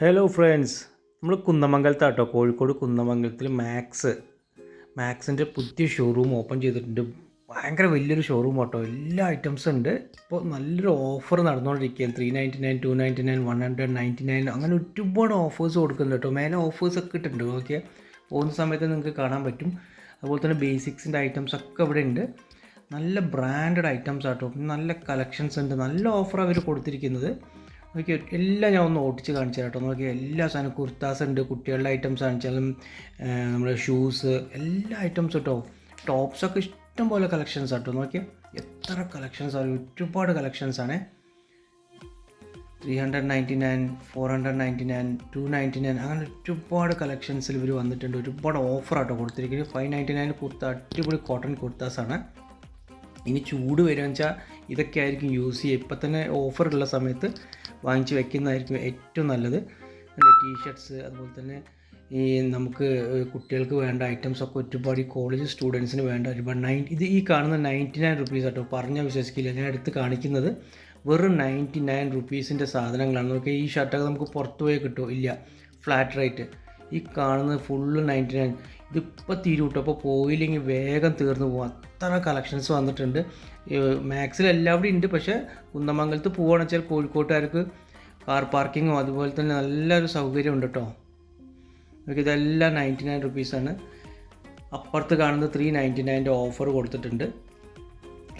Hello friends നമ്മൾ കുന്നമംഗലത്താട്ടോ Kozhikode കുന്നമംഗലത്തിൽ max മാക്സിന്റെ പുതിയ showroom open ചെയ്തിട്ടുണ്ട്. ഭയങ്കര വലിയൊരു ഷോറൂം കേട്ടോ എല്ലാ ഐറ്റംസും ഉണ്ട്. ഇപ്പോൾ നല്ലൊരു ഓഫർ നടന്നുകൊണ്ടിരിക്കുകയാണ് three ninety nine two ninety nine one hundred ninety nine അങ്ങനെ ഒരുപാട് ഓഫേഴ്സ് കൊടുക്കുന്നുണ്ട് കേട്ടോ മേലെ ഓഫേഴ്സ് ഒക്കെ ഇട്ടിട്ടുണ്ട്. ഓക്കെ പോകുന്ന സമയത്ത് നിങ്ങൾക്ക് കാണാൻ പറ്റും. അതുപോലെ തന്നെ ബേസിക്സിന്റെ ഐറ്റംസ് ഒക്കെ ഇവിടെ ഉണ്ട്. നല്ല ബ്രാൻഡഡ് ഐറ്റംസ് ആട്ടോ. നല്ല കളക്ഷൻസ് ഉണ്ട്. നല്ല ഓഫർ അവർ കൊടുത്തിരിക്കുന്നത്. നോക്കി എല്ലാം ഞാൻ ഒന്ന് ഓടിച്ച് കാണിച്ചു കേട്ടോ. നോക്കിയ എല്ലാ സാധനം കുർത്താസ് ഉണ്ട് കുട്ടികളുടെ ഐറ്റംസ് കാണിച്ചാലും നമ്മുടെ ഷൂസ് എല്ലാ ഐറ്റംസും കേട്ടോ ടോപ്സൊക്കെ ഇഷ്ടം പോലെ കളക്ഷൻസ് കേട്ടോ നോക്കിയാൽ എത്ര കളക്ഷൻസ് ആണ് ഒരുപാട് കളക്ഷൻസ് ആണ്. Three hundred ninety nine four hundred ninety nine two ninety nine അങ്ങനെ ഒരുപാട് കളക്ഷൻസിൽ ഇവർ വന്നിട്ടുണ്ട്. ഒരുപാട് ഓഫറാട്ടോ കൊടുത്തിരിക്കുന്നത്. ഫൈവ് നയന്റി നയൻ കുർത്ത അടിപൊളി കോട്ടൺ കുർത്താസാണ്. ഇനി ചൂട് വരുമെന്ന് വെച്ചാൽ ഇതൊക്കെ ആയിരിക്കും യൂസ് ചെയ്യുക. ഇപ്പം തന്നെ ഓഫറുള്ള സമയത്ത് വാങ്ങിച്ച് വെക്കുന്നതായിരിക്കും ഏറ്റവും നല്ലത്. നല്ല ടീഷർട്ട്സ് അതുപോലെ തന്നെ ഈ നമുക്ക് കുട്ടികൾക്ക് വേണ്ട ഐറ്റംസ് ഒക്കെ ഒരുപാട് ഈ കോളേജ് സ്റ്റുഡൻസിന് വേണ്ട ഒരുപാട് നയൻ ഇത് ഈ കാണുന്ന നയന്റി നയൻ റുപ്പീസ് ആട്ടോ. പറഞ്ഞാൽ വിശ്വസിക്കില്ല. ഞാൻ എടുത്ത് കാണിക്കുന്നത് വെറും നയന്റി നയൻ റുപ്പീസിന്റെ സാധനങ്ങളാണ്. നമുക്ക് ഈ ഷർട്ടൊക്കെ നമുക്ക് പുറത്തുപോയി കിട്ടുമോ ഇല്ല. ഫ്ലാറ്റ് റേറ്റ് ഈ കാണുന്നത് ഫുള്ള് നയന്റി നയൻ ഇതിപ്പോൾ തീരും കേട്ടോ അപ്പോൾ പോയില്ലെങ്കിൽ വേഗം തീർന്നു പോകും അത്ര കളക്ഷൻസ് വന്നിട്ടുണ്ട്. മാക്സിൽ എല്ലാവിടെയും ഉണ്ട് പക്ഷേ കുന്നമംഗലത്ത് പോവുകയാണെന്ന് വെച്ചാൽ കോഴിക്കോട്ടുകാർക്ക് കാർ പാർക്കിങ്ങും അതുപോലെ തന്നെ നല്ലൊരു സൗകര്യം ഉണ്ട് കേട്ടോ നമുക്ക് ഇതെല്ലാം നയന്റി നയൻ റുപ്പീസാണ് അപ്പുറത്ത് കാണുന്നത് ത്രീ നയന്റി നയന്റെ ഓഫർ കൊടുത്തിട്ടുണ്ട്.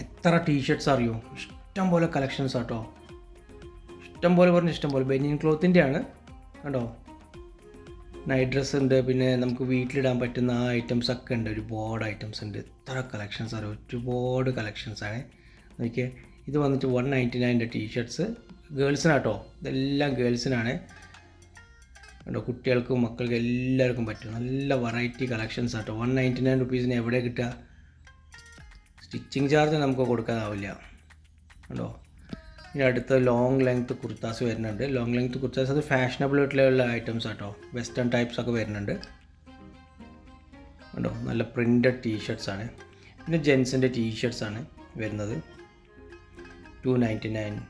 എത്ര ടീഷർട്ട്സ് അറിയോ? ഇഷ്ടം പോലെ കളക്ഷൻസ് ആട്ടോ ഇഷ്ടം പോലെ പറഞ്ഞ് ഇഷ്ടം പോലെ. ബെനിയൻ ക്ലോത്തിന്റെ ആണ് കണ്ടോ? നൈറ്റ് ഡ്രസ്സ് ഉണ്ട് പിന്നെ നമുക്ക് വീട്ടിലിടാൻ പറ്റുന്ന ആ ഐറ്റംസ് ഒക്കെ ഉണ്ട്. ഒരുപാട് ഐറ്റംസ് ഉണ്ട്. ഇത്ര കളക്ഷൻസ് ആണ്. ഒരുപാട് കളക്ഷൻസ് ആണ്. നോക്കിയേ ഇത് വന്നിട്ട് വൺ നയന്റി നയന്റെ ടീഷർട്ട്സ് ഗേൾസിനാട്ടോ ഇതെല്ലാം ഗേൾസിനാണ് കണ്ടോ കുട്ടികൾക്കും മക്കൾക്കും എല്ലാവർക്കും പറ്റും. നല്ല വെറൈറ്റി കളക്ഷൻസ് ആട്ടോ. വൺ നയന്റി നയൻ റുപ്പീസിന് എവിടെ കിട്ടുക? സ്റ്റിച്ചിങ് ചാർജ് നമുക്ക് കൊടുക്കാനാവില്ല. കണ്ടോ? ഇനി അടുത്ത ലോങ് ലെങ്ത് കുർത്താസ് വരുന്നുണ്ട്. ലോങ് ലെങ്ത് കുർത്താസ് അത് ഫാഷനബിൾ ആയിട്ടുള്ള ഐറ്റംസ് ആട്ടോ. വെസ്റ്റേൺ ടൈപ്സ് ഒക്കെ വരുന്നുണ്ട്. കണ്ടോ? നല്ല പ്രിന്റഡ് ടീഷർട്സ് ആണ്. പിന്നെ ജെൻസിന്റെ ടീഷർട്സ് ആണ് വരുന്നത്. Two ninety nine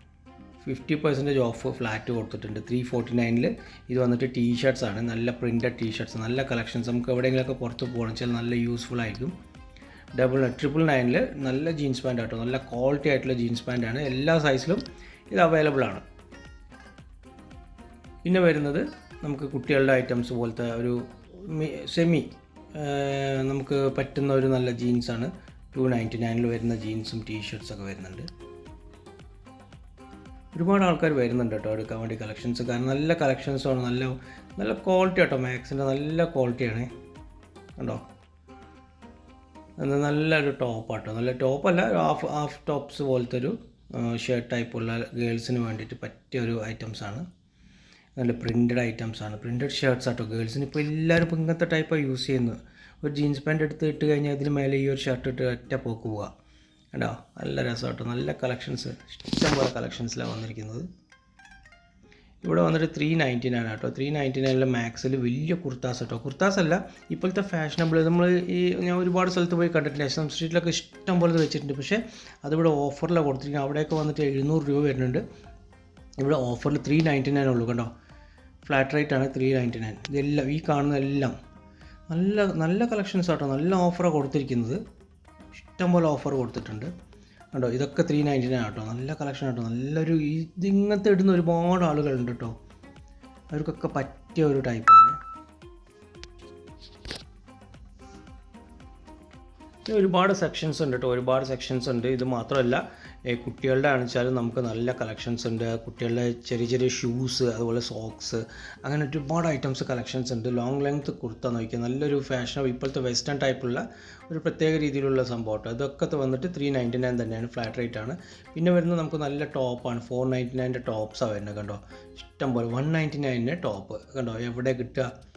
fifty percentage off flat കൊടുത്തിട്ടുണ്ട്. ത്രീ ഫോർട്ടി നയനിൽ ഇത് വന്നിട്ട് ടീഷർട്സ് ആണ്. നല്ല പ്രിന്റഡ് ടീഷർട്സ് നല്ല കളക്ഷൻസ് നമുക്ക് എവിടെയെങ്കിലുമൊക്കെ പുറത്ത് പോകണം. വെച്ചാൽ നല്ല യൂസ്ഫുൾ ആയിരിക്കും. ഡബിൾ ട്രിപ്പിൾ നയനിൽ നല്ല ജീൻസ് പാന്റ് ആട്ടോ. നല്ല ക്വാളിറ്റി ആയിട്ടുള്ള ജീൻസ് പാന്റാണ് എല്ലാ സൈസിലും ഇത് അവൈലബിൾ ആണ്. പിന്നെ വരുന്നത് നമുക്ക് കുട്ടികളുടെ ഐറ്റംസ് പോലത്തെ ഒരു സെമി നമുക്ക് പറ്റുന്ന ഒരു നല്ല ജീൻസാണ് ടു നയന്റി നയനിൽ വരുന്ന ജീൻസും ടീഷർട്ട്സൊക്കെ വരുന്നുണ്ട്. ഒരുപാട് ആൾക്കാർ വരുന്നുണ്ട് കേട്ടോ എടുക്കാൻ വേണ്ടി കളക്ഷൻസ് കാരണം നല്ല കളക്ഷൻസാണ് നല്ല നല്ല ക്വാളിറ്റി കേട്ടോ മാക്സിന്റെ നല്ല ക്വാളിറ്റിയാണ് കണ്ടോ? അത് നല്ലൊരു ടോപ്പാട്ടോ നല്ല ടോപ്പല്ല ഹാഫ് ഹാഫ് ടോപ്സ് പോലത്തെ ഒരു ഷർട്ട് ടൈപ്പുള്ള ഗേൾസിന് വേണ്ടിയിട്ട് പറ്റിയ ഒരു ഐറ്റംസാണ് നല്ല പ്രിന്റഡ് ഐറ്റംസാണ് പ്രിന്റഡ് ഷർട്ട്സ് ആട്ടോ ഗേൾസിന് ഇപ്പോൾ എല്ലാവരും ഇപ്പോൾ ഇങ്ങനത്തെ ടൈപ്പാണ് യൂസ് ചെയ്യുന്നത്. ഒരു ജീൻസ് പാന്റ് എടുത്ത് ഇട്ട് കഴിഞ്ഞാൽ അതിന് മേലെ ഈ ഒരു ഷർട്ട് ഇട്ട് ഒറ്റ പോക്ക് പോവുക കേട്ടോ. നല്ല രസമാട്ടോ നല്ല കളക്ഷൻസ് ഇഷ്ടംപോലെ കളക്ഷൻസിലാണ് വന്നിരിക്കുന്നത്. ഇവിടെ വന്നിട്ട് ത്രീ നയന്റി നയൻ ആട്ടോ. ത്രീ നയന്റി നയനിലെ മാക്സിൽ വലിയ കുർത്താസ് കേട്ടോ കുർത്താസ് അല്ല ഇപ്പോഴത്തെ ഫാഷനബിൾ നമ്മൾ ഈ ഞാൻ ഒരുപാട് സ്ഥലത്ത് പോയി കണ്ടിട്ടില്ല എസ് എം സ്ട്രീറ്റിലൊക്കെ ഇഷ്ടം പോലെ വെച്ചിട്ടുണ്ട്. പക്ഷേ അതിവിടെ ഓഫറിലാണ് കൊടുത്തിരിക്കുന്നത് അവിടെയൊക്കെ വന്നിട്ട് എഴുന്നൂറ് രൂപ വരുന്നുണ്ട്. ഇവിടെ ഓഫറിൽ ത്രീ നയന്റി നയൻ ഉള്ളൂ കേട്ടോ ഫ്ലാറ്റ് റേറ്റ് ആണ് ത്രീ നയന്റി നയൻ ഇതെല്ലാം ഈ കാണുന്നതെല്ലാം നല്ല നല്ല കളക്ഷൻസ് ആട്ടോ. നല്ല ഓഫറാണ് കൊടുത്തിരിക്കുന്നത്. ഇഷ്ടംപോലെ ഓഫർ കൊടുത്തിട്ടുണ്ട്. കണ്ടോ ഇതൊക്കെ ത്രീ നയന്റി നയൻ കേട്ടോ നല്ല കളക്ഷൻ കേട്ടോ നല്ലൊരു ഇതിങ്ങനത്തെ ഇടുന്ന ഒരുപാട് ആളുകളുണ്ട് കേട്ടോ അവർക്കൊക്കെ പറ്റിയ ഒരു ടൈപ്പാണ് ഒരുപാട് സെക്ഷൻസ് ഉണ്ട് കേട്ടോ ഒരുപാട് സെക്ഷൻസ് ഉണ്ട്. ഇത് മാത്രമല്ല കുട്ടികളുടെ ആണെച്ചാലും നമുക്ക് നല്ല കളക്ഷൻസ് ഉണ്ട്. കുട്ടികളുടെ ചെറിയ ചെറിയ ഷൂസ് അതുപോലെ സോക്സ് അങ്ങനെ ഒരുപാട് ഐറ്റംസ് കളക്ഷൻസ് ഉണ്ട്. ലോങ് ലെങ്ത് കുർത്ത നോക്കിയാൽ നല്ലൊരു ഫാഷൻ ഇപ്പോഴത്തെ വെസ്റ്റേൺ ടൈപ്പുള്ള ഒരു പ്രത്യേക രീതിയിലുള്ള സംഭവം ഇതൊക്കെ വന്നിട്ട് ത്രീ നയന്റി നയൻ തന്നെയാണ്. ഫ്ലാറ്റ് റേറ്റ് ആണ്. പിന്നെ വരുന്നത് നമുക്ക് നല്ല ടോപ്പാണ് ഫോർ നയന്റി നയന്റെ ടോപ്സാണ് വരുന്നത് കണ്ടോ? ഇഷ്ടം പോലെ വൺ നയന്റി നയന്റെ ടോപ്പ് കണ്ടോ? എവിടെ കിട്ടുക?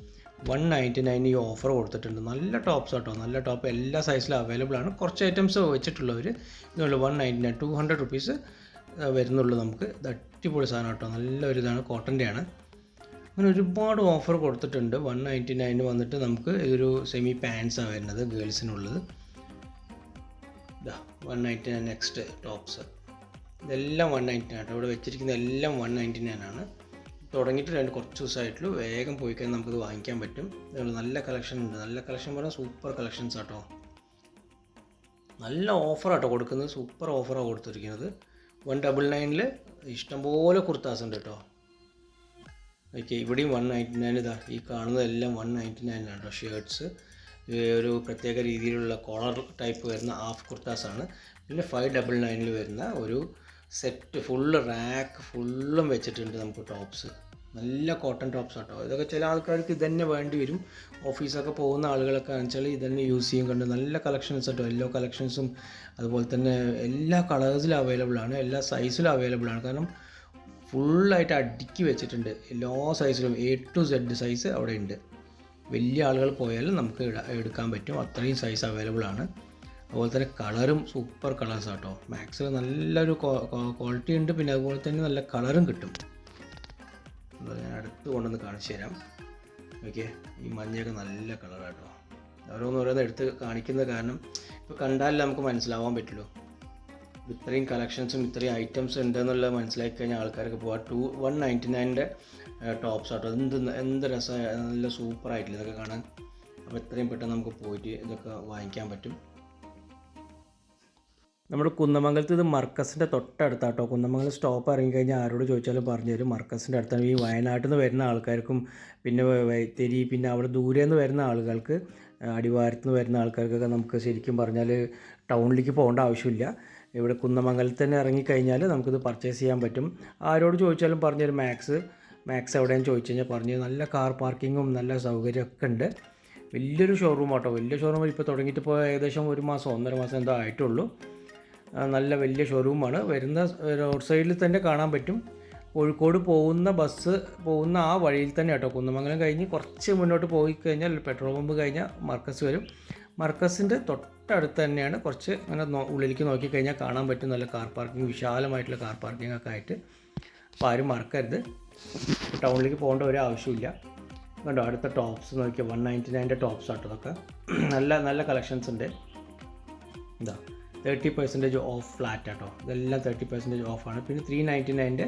വൺ നയന്റി നയൻ ഈ ഓഫർ കൊടുത്തിട്ടുണ്ട്. നല്ല ടോപ്സ് കേട്ടോ നല്ല ടോപ്പ് എല്ലാ സൈസിലും അവൈലബിൾ ആണ്. കുറച്ച് ഐറ്റംസ് വെച്ചിട്ടുള്ളവർ ഇതുപോലെ one ninety nine two hundred rupees വരുന്നുള്ളൂ നമുക്ക്. ഇത് അടിപൊളി സാധനം കേട്ടോ നല്ലൊരു ഇതാണ്. കോട്ടന്റെ ആണ്. അങ്ങനെ ഒരുപാട് ഓഫർ കൊടുത്തിട്ടുണ്ട്. വൺ നയന്റി നയന് വന്നിട്ട് നമുക്ക് ഇതൊരു സെമി പാൻസാണ് വരുന്നത് ഗേൾസിനുള്ളത് one ninety nine next tops ഇതെല്ലാം വൺ നയന്റി നയൻ ഇവിടെ വെച്ചിരിക്കുന്ന എല്ലാം വൺ നയന്റി നയൻ ആണ്. തുടങ്ങിയിട്ട് രണ്ട് കുറച്ച് ദിവസമായിട്ടുള്ളൂ. വേഗം പോയി കഴിഞ്ഞാൽ നമുക്കത് വാങ്ങിക്കാൻ പറ്റും. നല്ല കളക്ഷൻ ഉണ്ട്. നല്ല കളക്ഷൻ പറഞ്ഞാൽ സൂപ്പർ കളക്ഷൻസ് ആട്ടോ. നല്ല ഓഫറാട്ടോ കൊടുക്കുന്നത്. സൂപ്പർ ഓഫറാണ് കൊടുത്തിരിക്കുന്നത്. വൺ ഡബിൾ നയനിൽ ഇഷ്ടംപോലെ കുർത്താസ് ഉണ്ട് കേട്ടോ. ഓക്കെ ഇവിടെയും വൺ നയന്റി നയൻ ഇതാ. ഈ കാണുന്നതെല്ലാം വൺ നയന്റി നയനാണ് കേട്ടോ ഷർട്ട്സ് ഒരു പ്രത്യേക രീതിയിലുള്ള കോളർ ടൈപ്പ് വരുന്ന ഹാഫ് കുർത്താസാണ്. പിന്നെ ഫൈവ് ഡബിൾ നയനിൽ വരുന്ന ഒരു സെറ്റ് ഫുള്ള് റാക്ക് ഫുള്ളും വെച്ചിട്ടുണ്ട് നമുക്ക് ടോപ്സ് നല്ല കോട്ടൺ ടോപ്സ് കേട്ടോ ഇതൊക്കെ ചില ആൾക്കാർക്ക് ഇത് തന്നെ വേണ്ടി വരും. ഓഫീസൊക്കെ പോകുന്ന ആളുകളൊക്കെ വെച്ചാൽ ഇത് തന്നെ യൂസ് ചെയ്യും. കണ്ട് നല്ല കളക്ഷൻസ് കേട്ടോ എല്ലാ കളക്ഷൻസും അതുപോലെ തന്നെ എല്ലാ കളേഴ്സിലും അവൈലബിൾ ആണ്. എല്ലാ സൈസിലും അവൈലബിൾ ആണ്. കാരണം ഫുള്ളായിട്ട് അടുക്കി വെച്ചിട്ടുണ്ട്. എല്ലാ സൈസിലും എ ടു സെഡ് സൈസ് അവിടെ ഉണ്ട്. വലിയ ആളുകൾ പോയാലും നമുക്ക് എടുക്കാൻ പറ്റും. അത്രയും സൈസ് അവൈലബിൾ ആണ്. അതുപോലെ തന്നെ കളറും സൂപ്പർ കളേഴ്സ് ആട്ടോ. മാക്സിൽ നല്ലൊരു ക്വാളിറ്റി ഉണ്ട്. പിന്നെ അതുപോലെ തന്നെ നല്ല കളറും കിട്ടും. ഞാൻ അടുത്ത് കൊണ്ടുവന്ന് കാണിച്ചു തരാം. ഓക്കെ ഈ മഞ്ഞയൊക്കെ നല്ല കളറാട്ടോ. ഓരോന്ന് ഓരോന്ന് എടുത്ത് കാണിക്കുന്ന കാരണം ഇപ്പോൾ കണ്ടാലേ നമുക്ക് മനസ്സിലാവാൻ പറ്റുള്ളൂ. ഇത്രയും കളക്ഷൻസും ഇത്രയും ഐറ്റംസ് ഉണ്ടെന്നുള്ളത് മനസ്സിലാക്കി കഴിഞ്ഞാൽ ആൾക്കാർക്ക് പോകാം ടു വൺ നയന്റി നയന്റെ ടോപ്സ് ആട്ടോ. എന്ത് എന്ത് രസമാണ് നല്ല സൂപ്പർ ആയിട്ടില്ല ഇതൊക്കെ കാണാൻ. അപ്പോൾ എത്രയും പെട്ടെന്ന് നമുക്ക് പോയിട്ട് ഇതൊക്കെ വാങ്ങിക്കാൻ പറ്റും. നമ്മുടെ കുന്നമംഗലത്ത് ഇത് മർക്കസിന്റെ തൊട്ടടുത്താട്ടോ. കുന്നമംഗലം സ്റ്റോപ്പ് ഇറങ്ങിക്കഴിഞ്ഞാൽ ആരോട് ചോദിച്ചാലും പറഞ്ഞു തരും. മർക്കസിന്റെ അടുത്താണ്. ഈ വയനാട്ടിൽ നിന്ന് വരുന്ന ആൾക്കാർക്കും പിന്നെ വൈത്തിരി പിന്നെ അവിടെ ദൂരെ നിന്ന് വരുന്ന ആളുകൾക്ക് അടിവാരത്ത് നിന്ന് വരുന്ന ആൾക്കാർക്കൊക്കെ നമുക്ക് ശരിക്കും പറഞ്ഞാൽ ടൗണിലേക്ക് പോകേണ്ട ആവശ്യമില്ല. ഇവിടെ കുന്നമംഗലത്ത് തന്നെ ഇറങ്ങിക്കഴിഞ്ഞാൽ നമുക്കിത് പർച്ചേസ് ചെയ്യാൻ പറ്റും. ആരോട് ചോദിച്ചാലും പറഞ്ഞു തരും. മാക്സ് മാക്സ് എവിടെയെന്ന് ചോദിച്ചു കഴിഞ്ഞാൽ പറഞ്ഞു നല്ല കാർ പാർക്കിങ്ങും നല്ല സൗകര്യമൊക്കെ ഉണ്ട്. വലിയൊരു ഷോറൂം ആട്ടോ വലിയ ഷോറൂം ഇപ്പോൾ തുടങ്ങിയിട്ട് ഇപ്പോൾ ഏകദേശം ഒരു മാസം ഒന്നര മാസം എന്തോ ആയിട്ടുള്ളൂ. നല്ല വലിയ ഷോറൂമാണ് വരുന്ന റോഡ് സൈഡിൽ തന്നെ കാണാൻ പറ്റും. കോഴിക്കോട് പോകുന്ന ബസ് പോകുന്ന ആ വഴിയിൽ തന്നെ കേട്ടോ. കുന്നമംഗലം കഴിഞ്ഞ് കുറച്ച് മുന്നോട്ട് പോയി കഴിഞ്ഞാൽ പെട്രോൾ പമ്പ് കഴിഞ്ഞാൽ മർക്കസ് വരും. മർക്കസിന്റെ തൊട്ടടുത്ത് തന്നെയാണ് കുറച്ച് അങ്ങനെ ഉള്ളിലേക്ക് നോക്കിക്കഴിഞ്ഞാൽ കാണാൻ പറ്റും. നല്ല കാർ പാർക്കിംഗ് വിശാലമായിട്ടുള്ള കാർ പാർക്കിംഗ് ഒക്കെ ആയിട്ട്. അപ്പോൾ ആരും മറക്കരുത്. ടൗണിലേക്ക് പോകേണ്ട ഒരു ആവശ്യമില്ല. കണ്ടോ അടുത്ത ടോപ്സ് നോക്കിയാൽ വൺ നയന്റി നയന്റെ ടോപ്സ് ആട്ടോ അതൊക്കെ നല്ല നല്ല കളക്ഷൻസ് ഉണ്ട്. ഇതാ. തേർട്ടി പെർസെന്റേജ് ഓഫ് ഫ്ലാറ്റ് കേട്ടോ ഇതെല്ലാം തേർട്ടി പെർസെന്റേജ് ഓഫാണ് പിന്നെ ത്രീ നയന്റി നയന്റെ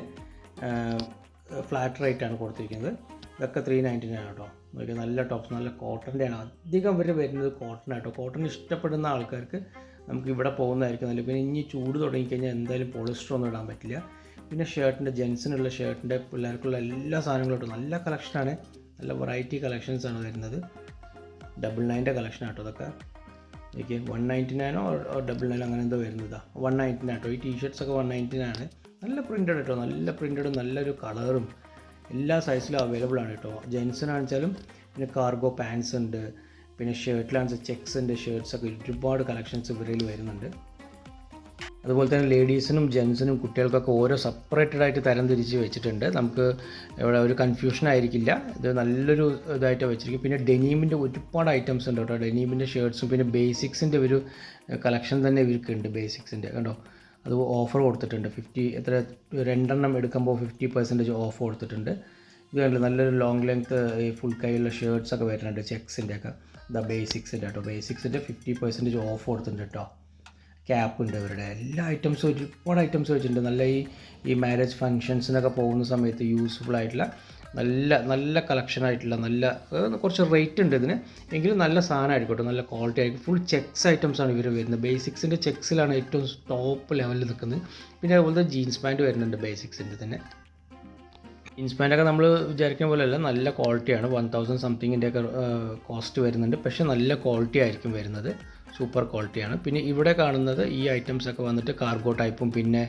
ഫ്ലാറ്റ് റേറ്റ് ആണ് കൊടുത്തിരിക്കുന്നത്. ഇതൊക്കെ ത്രീ നയന്റി നയൻ കേട്ടോ നോക്കിയാൽ നല്ല ടോപ്സ് നല്ല കോട്ടന്റെ ആണ് അധികം ഇവർ വരുന്നത് കോട്ടൺ ആട്ടോ. കോട്ടൺ ഇഷ്ടപ്പെടുന്ന ആൾക്കാർക്ക് നമുക്ക് ഇവിടെ പോകുന്നതായിരിക്കും നല്ല പിന്നെ ഇനി ചൂട് തുടങ്ങിക്കഴിഞ്ഞാൽ എന്തായാലും പോളിസ്റ്റർ ഒന്നും ഇടാൻ പറ്റില്ല. പിന്നെ ഷർട്ടിന്റെ ജെൻസിനുള്ള ഷർട്ടിന്റെ പിള്ളേർക്കുള്ള എല്ലാ സാധനങ്ങളും ഇട്ടു. നല്ല കളക്ഷനാണ് നല്ല വെറൈറ്റി ആണ് വരുന്നത്. ഡബിൾ നയന്റെ കളക്ഷൻ ആട്ടോ അതൊക്കെ എനിക്ക് വൺ നയന്റി നയനോ ഡബിൾ നയനോ അങ്ങനെ എന്തോ വരുന്നതാണ് വൺ നയന്റി നയൻ കേട്ടോ ഈ ടീഷർട്സ് ഒക്കെ വൺ നയന്റി നയൻ ആണ് നല്ല പ്രിന്റഡ് കേട്ടോ നല്ല പ്രിന്റഡും നല്ലൊരു കളറും എല്ലാ സൈസിലും അവൈലബിൾ ആണ് കേട്ടോ ജെൻസിനാണെച്ചാലും പിന്നെ കാർഗോ പാൻസ് ഉണ്ട്. പിന്നെ ഷർട്ടിലാണെന്ന് ചെക്സ് ഉണ്ട് ഷർട്ട്സൊക്കെ ഒരുപാട് കളക്ഷൻസ് ഇവരിൽ വരുന്നുണ്ട്. അതുപോലെ തന്നെ ലേഡീസിനും ജെൻസിനും കുട്ടികൾക്കൊക്കെ ഓരോ സെപ്പറേറ്റഡ് ആയിട്ട് തരം തിരിച്ച് വെച്ചിട്ടുണ്ട്. നമുക്ക് ഇവിടെ ഒരു കൺഫ്യൂഷൻ ആയിരിക്കില്ല. ഇത് നല്ലൊരു ഇതായിട്ട് വെച്ചിരിക്കും പിന്നെ ഡെനീമിന്റെ ഒരുപാട് ഐറ്റംസ് ഉണ്ട് കേട്ടോ. ഡെനീമിന്റെ ഷർട്ട്സും പിന്നെ ബേസിക്സിന്റെ ഒരു കളക്ഷൻ തന്നെ ഇവർക്ക് ഉണ്ട് ബേസിക്സിന്റെ കണ്ടോ? അത് ഓഫർ കൊടുത്തിട്ടുണ്ട്. ഫിഫ്റ്റി എത്ര രണ്ടെണ്ണം എടുക്കുമ്പോൾ ഫിഫ്റ്റി പെർസെന്റേജ് ഓഫ് കൊടുത്തിട്ടുണ്ട്. ഇത് നല്ലൊരു ലോങ് ലെങ്ത്ത് ഈ ഫുൾ കൈയുള്ള ഒക്കെ വരുന്നുണ്ട്. ചെക്സിന്റെ ഒക്കെ. ദ ബേസിക്സിന്റെ കേട്ടോ. ബേസിക്സിന്റെ ഫിഫ്റ്റി പെർസെന്റേജ് ഓഫ് കൊടുത്തിട്ടുണ്ട് കേട്ടോ. ക്യാപ്പ് ഉണ്ട് അവരുടെ എല്ലാ ഐറ്റംസും ഒരുപാട് ഐറ്റംസ് വെച്ചിട്ടുണ്ട്. നല്ല ഈ ഈ മാരേജ് ഫങ്ഷൻസിനൊക്കെ പോകുന്ന സമയത്ത് യൂസ്ഫുൾ ആയിട്ടുള്ള നല്ല നല്ല കളക്ഷൻ ആയിട്ടുള്ള നല്ല കുറച്ച് റേറ്റ് ഉണ്ട് ഇതിന്. എങ്കിലും നല്ല സാധനം ആയിക്കോട്ടെ നല്ല ക്വാളിറ്റി ആയിരിക്കും. ഫുൾ ചെക്സ് ഐറ്റംസ് ആണ് ഇവർ വരുന്നത്. ബേസിക്സിന്റെ ചെക്സിലാണ് ഏറ്റവും ടോപ്പ് ലെവലിൽ നിൽക്കുന്നത്. പിന്നെ അതുപോലെ ജീൻസ് പാന്റ് വരുന്നുണ്ട് ബേസിക്സിന്റെ തന്നെ. ജീൻസ് പാന്റൊക്കെ നമ്മൾ വിചാരിക്കുന്ന പോലെയല്ല നല്ല ക്വാളിറ്റിയാണ് വൺ തൗസൻഡ് സംതിങ്ങിന്റെയൊക്കെ കോസ്റ്റ് വരുന്നുണ്ട്. പക്ഷേ നല്ല ക്വാളിറ്റി ആയിരിക്കും വരുന്നത്. സൂപ്പർ ക്വാളിറ്റിയാണ്. പിന്നെ ഇവിടെ കാണുന്നത് ഈ ഐറ്റംസ് ഒക്കെ വന്നിട്ട് കാർഗോ ടൈപ്പും പിന്നെ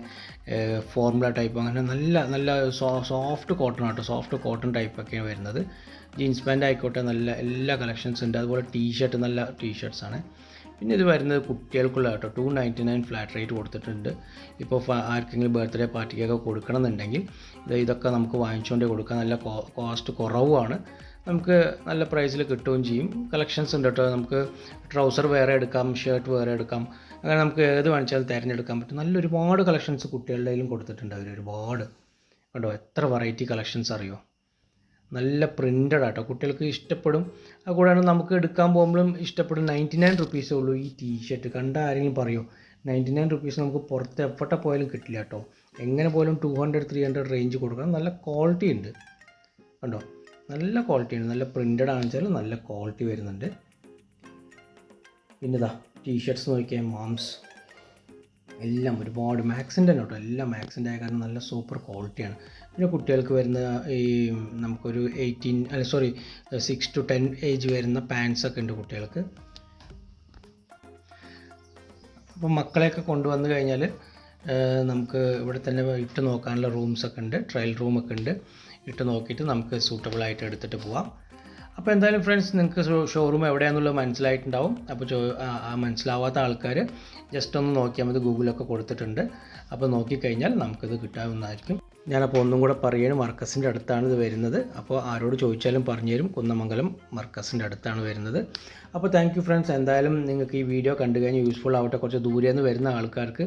ഫോർമുല ടൈപ്പും അങ്ങനെ നല്ല നല്ല സോഫ്റ്റ് കോട്ടൺ ആട്ടോ. സോഫ്റ്റ് കോട്ടൺ ടൈപ്പൊക്കെയാണ് വരുന്നത്. ജീൻസ് പാന്റ് ആയിക്കോട്ടെ നല്ല എല്ലാ കളക്ഷൻസ് ഉണ്ട്. അതുപോലെ ടീഷർട്ട് നല്ല ടീഷർട്ട്സ് ആണ്. പിന്നെ ഇത് വരുന്നത് കുട്ടികൾക്കുള്ള കേട്ടോ two ninety nine flat rate കൊടുത്തിട്ടുണ്ട് ഇപ്പോൾ ആർക്കെങ്കിലും ബർത്ത്ഡേ പാർട്ടിക്കൊക്കെ കൊടുക്കണം എന്നുണ്ടെങ്കിൽ ഇത് ഇതൊക്കെ നമുക്ക് വാങ്ങിച്ചുകൊണ്ടേ കൊടുക്കാം നല്ല കോസ്റ്റ് കുറവുമാണ്. നമുക്ക് നല്ല പ്രൈസിൽ കിട്ടുകയും ചെയ്യും. കളക്ഷൻസ് ഉണ്ട് കേട്ടോ. നമുക്ക് ട്രൗസർ വേറെ എടുക്കാം ഷർട്ട് വേറെ എടുക്കാം. അങ്ങനെ നമുക്ക് ഏത് വാങ്ങിച്ചാലും തിരഞ്ഞെടുക്കാൻ പറ്റും. നല്ല ഒരുപാട് കളക്ഷൻസ് കുട്ടികളുടെ കയ്യിലും കൊടുത്തിട്ടുണ്ട് അവർ ഒരുപാട്. കണ്ടോ എത്ര വെറൈറ്റി കളക്ഷൻസ് അറിയോ? നല്ല പ്രിന്റഡ് ആട്ടോ. കുട്ടികൾക്ക് ഇഷ്ടപ്പെടും. അതുകൂടാതെ നമുക്ക് എടുക്കാൻ പോകുമ്പോഴും ഇഷ്ടപ്പെടും. നയന്റി നയൻ റുപ്പീസേ ഉള്ളൂ ഈ ടീ ഷർട്ട് കണ്ട ആരെങ്കിലും പറയോ? നയന്റി നയൻ റുപ്പീസ് നമുക്ക് പുറത്ത് എവിടെ പോയാലും കിട്ടില്ല കേട്ടോ. എങ്ങനെ പോലും two hundred three hundred range കൊടുക്കണം. നല്ല ക്വാളിറ്റി ഉണ്ട്. കണ്ടോ? നല്ല ക്വാളിറ്റിയാണ് നല്ല പ്രിന്റഡ് ആണെന്ന് വെച്ചാൽ നല്ല ക്വാളിറ്റി വരുന്നുണ്ട്. പിന്നെ ഇതാ ടീഷർട്ട്സ് നോക്കിയാൽ മാംസ് എല്ലാം ഒരുപാട് മാക്സിന്റെ തന്നെ കേട്ടോ. എല്ലാം മാക്സിന്റെ ആയ കാരണം നല്ല സൂപ്പർ ക്വാളിറ്റിയാണ് പിന്നെ കുട്ടികൾക്ക് വരുന്ന ഈ നമുക്കൊരു എയ്റ്റീൻ അല്ല sorry six to ten age വരുന്ന പാൻസ് ഒക്കെ ഉണ്ട് കുട്ടികൾക്ക്. അപ്പോൾ മക്കളെയൊക്കെ കൊണ്ടുവന്നു കഴിഞ്ഞാൽ നമുക്ക് ഇവിടെ തന്നെ ഇട്ട് നോക്കാനുള്ള റൂംസൊക്കെ ഉണ്ട്. ട്രയൽ റൂമൊക്കെ ഉണ്ട്. ഇട്ട് നോക്കിയിട്ട് നമുക്ക് സൂട്ടബിൾ ആയിട്ട് എടുത്തിട്ട് പോവാം. അപ്പോൾ എന്തായാലും ഫ്രണ്ട്സ് നിങ്ങൾക്ക് ഷോറൂം എവിടെയാണെന്നുള്ളത് മനസ്സിലായിട്ടുണ്ടാവും. അപ്പോൾ മനസ്സിലാവാത്ത ആൾക്കാർ ജസ്റ്റ് ഒന്ന് നോക്കിയാൽ മതി ഗൂഗിളൊക്കെ കൊടുത്തിട്ടുണ്ട്. അപ്പോൾ നോക്കിക്കഴിഞ്ഞാൽ നമുക്കിത് കിട്ടാവുന്നതായിരിക്കും. ഞാനപ്പോൾ ഒന്നും കൂടെ പറയാനും മർക്കസിന്റെ അടുത്താണ് ഇത് വരുന്നത്. അപ്പോൾ ആരോട് ചോദിച്ചാലും പറഞ്ഞു തരും. കുന്നമംഗലം മർക്കസിന്റെ അടുത്താണ് വരുന്നത്. അപ്പോൾ താങ്ക് യു ഫ്രണ്ട്സ് എന്തായാലും നിങ്ങൾക്ക് ഈ വീഡിയോ കണ്ടു കഴിഞ്ഞാൽ യൂസ്ഫുൾ ആവട്ടെ. കുറച്ച് ദൂരെ നിന്ന് വരുന്ന ആൾക്കാർക്ക്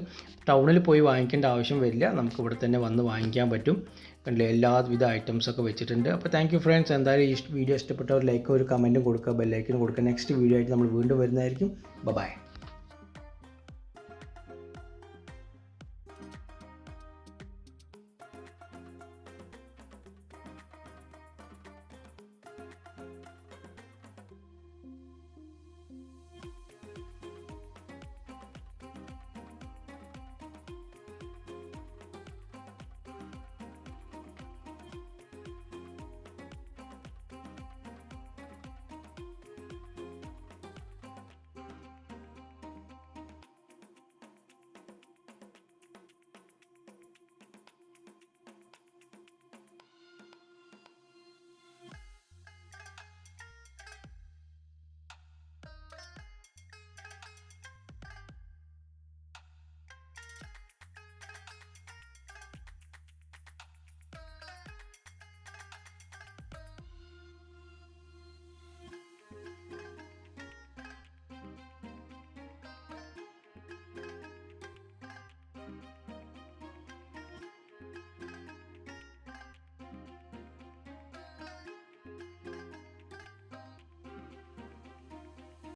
ടൗണിൽ പോയി വാങ്ങിക്കേണ്ട ആവശ്യം വരില്ല. നമുക്ക് ഇവിടെ തന്നെ വന്ന് വാങ്ങിക്കാൻ പറ്റും. കണ്ടില്ലേ? എല്ലാവിധ ഐറ്റംസ് ഒക്കെ വെച്ചിട്ടുണ്ട്. അപ്പോൾ താങ്ക് യു ഫ്രണ്ട്സ് എന്തായാലും ഈ വീഡിയോ ഇഷ്ടപ്പെട്ടവർ ലൈക്ക് ഒരു കമന്റും കൊടുക്കുക ബെല്ലൈക്കിനും കൊടുക്കുക. നെക്സ്റ്റ് വീഡിയോ ആയിട്ട് നമ്മൾ വീണ്ടും വരുന്നതായിരിക്കും. ബൈ